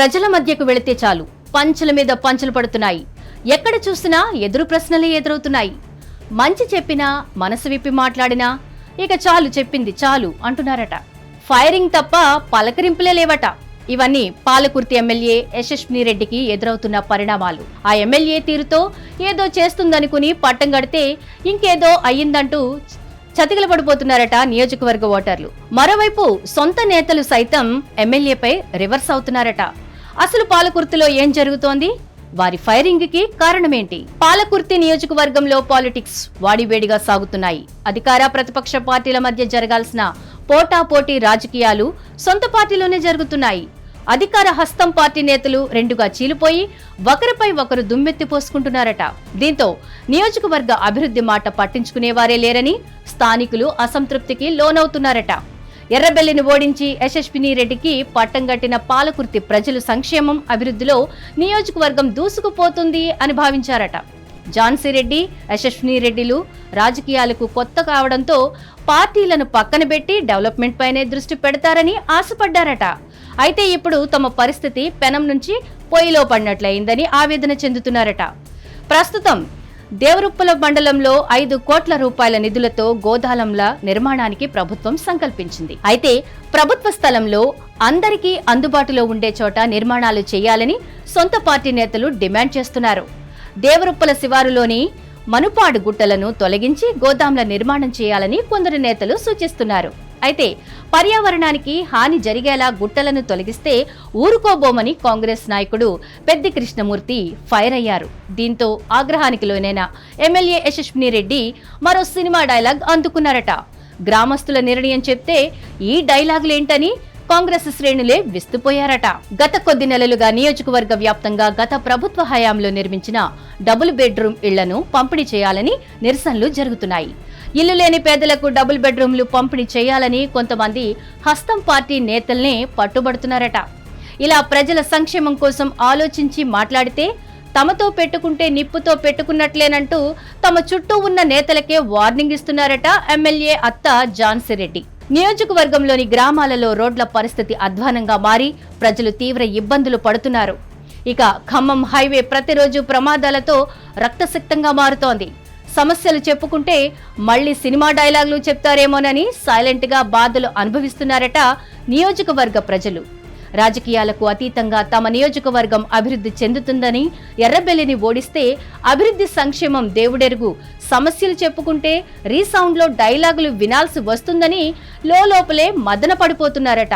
ప్రజల మధ్యకు వెళితే చాలు. పంచుల మీద పంచులు పడుతున్నాయి. ఎక్కడ చూసినా ఎదురు ప్రశ్నలే ఎదురవుతున్నాయి. మంచి చెప్పినా మనసు విప్పి మాట్లాడినా ఇక చాలు చెప్పింది చాలు అంటున్నారట. ఫైరింగ్ తప్ప పలకరింపులే లేవట. ఇవన్నీ పాలకుర్తి ఎమ్మెల్యే యశస్విని రెడ్డికి ఎదురవుతున్న పరిణామాలు. ఆ ఎమ్మెల్యే తీరుతో ఏదో చేస్తుందనుకుని పట్టం కడితే ఇంకేదో అయ్యిందంటూ చతికిల పడిపోతున్నారట నియోజకవర్గ ఓటర్లు. మరోవైపు సొంత నేతలు సైతం ఎమ్మెల్యేపై రివర్స్ అవుతున్నారట. అసలు పాలకుర్తిలో ఏం జరుగుతోంది? వారి ఫైరింగ్కి కారణమేంటి? పాలకుర్తి నియోజకవర్గంలో పాలిటిక్స్ వాడివేడిగా సాగుతున్నాయి. అధికార ప్రతిపక్ష పార్టీల మధ్య జరగాల్సిన పోటాపోటీ రాజకీయాలు సొంత పార్టీలోనే జరుగుతున్నాయి. అధికార హస్తం పార్టీ నేతలు రెండుగా చీలిపోయి ఒకరిపై ఒకరు దుమ్మెత్తి పోసుకుంటున్నారట. దీంతో నియోజకవర్గ అభివృద్ధి మాట పట్టించుకునేవారే లేరని స్థానికులు అసంతృప్తికి లోనవుతున్నారట. ఎర్రబెల్లిని ఓడించి యశస్విని రెడ్డికి పట్టం కట్టిన పాలకుర్తి ప్రజలు సంక్షేమం అభివృద్ధిలో నియోజకవర్గం దూసుకుపోతుంది అని భావించారట. జాన్సీ రెడ్డి యశస్విని రెడ్డిలు రాజకీయాలకు కొత్త కావడంతో పార్టీలను పక్కన పెట్టి డెవలప్మెంట్ పైనే దృష్టి పెడతారని ఆశపడ్డారట. అయితే ఇప్పుడు తమ పరిస్థితి పెనం నుంచి పొయ్యిలో పడినట్లయిందని ఆవేదన చెందుతున్నారట. ప్రస్తుతం దేవరుప్పల మండలంలో ఐదు కోట్ల రూపాయల నిధులతో గోదాలంల నిర్మాణానికి ప్రభుత్వం సంకల్పించింది. అయితే ప్రభుత్వ స్థలంలో అందరికీ అందుబాటులో ఉండే చోట నిర్మాణాలు చేయాలని సొంత పార్టీ నేతలు డిమాండ్ చేస్తున్నారు. దేవరుప్పల శివారులోని మనుపాడు గుట్టలను తొలగించి గోదాంల నిర్మాణం చేయాలని కొందరు నేతలు సూచిస్తున్నారు. అయితే పర్యావరణానికి హాని జరిగేలా గుట్టలను తొలగిస్తే ఊరుకోబోమని కాంగ్రెస్ నాయకుడు పెద్ది కృష్ణమూర్తి ఫైర్ అయ్యారు. దీంతో ఆగ్రహానికి లోనైన ఎమ్మెల్యే యశస్విని రెడ్డి మరో సినిమా డైలాగ్ అందుకున్నారట. గ్రామస్తుల నిర్ణయం చెప్తే ఈ డైలాగులేంటని కాంగ్రెస్ శ్రేణులే విస్తుపోయారట. గత కొద్ది నెలలుగా నియోజకవర్గ వ్యాప్తంగా గత ప్రభుత్వ హయాంలో నిర్మించిన డబుల్ బెడ్రూమ్ ఇళ్ళను పంపిణీ చేయాలని నిరసనలు జరుగుతున్నాయి. ఇల్లు లేని పేదలకు డబుల్ బెడ్రూమ్లు పంపిణీ చేయాలని కొంతమంది హస్తం పార్టీ నేతల్నే పట్టుబడుతున్నారట. ఇలా ప్రజల సంక్షేమం కోసం ఆలోచించి మాట్లాడితే తమతో పెట్టుకుంటే నిప్పుతో పెట్టుకున్నట్లేనంటూ తమ చుట్టూ ఉన్న నేతలకే వార్నింగ్ ఇస్తున్నారట ఎమ్మెల్యే అత్త ఝాన్సీ రెడ్డి నియోజకవర్గంలోని గ్రామాలలో రోడ్ల పరిస్థితి అధ్వానంగా మారి ప్రజలు తీవ్ర ఇబ్బందులు పడుతున్నారు. ఇక ఖమ్మం హైవే ప్రతిరోజు ప్రమాదాలతో రక్తసిక్తంగా మారుతోంది. సమస్యలు చెప్పుకుంటే మళ్ళీ సినిమా డైలాగులు చెప్తారేమోనని సైలెంట్గా బాధలు అనుభవిస్తున్నారట నియోజకవర్గ ప్రజలు. రాజకీయాలకు అతీతంగా తమ నియోజకవర్గం అభివృద్ధి చెందుతుందని ఎర్రబెల్లిని ఓడిస్తే అభివృద్ధి సంక్షేమం దేవుడెరుగు. సమస్యలు చెప్పుకుంటే రీసౌండ్లో డైలాగులు వినాల్సి వస్తుందని లోపలే మదన పడిపోతున్నారట.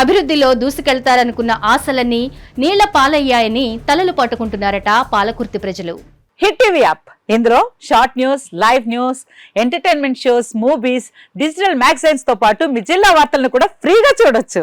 అభివృద్ధిలో దూసుకెళ్తారనుకున్న ఆశలన్నీ నీళ్ళ పాలయ్యాయని తలలు పట్టుకుంటున్నారట పాలకుర్తి ప్రజలు. Hit TV app. ఇందులో short news live news entertainment shows movies digital మ్యాగజైన్స్తో పాటు మీ జిల్లా వార్తలను కూడా ఫ్రీగా చూడొచ్చు.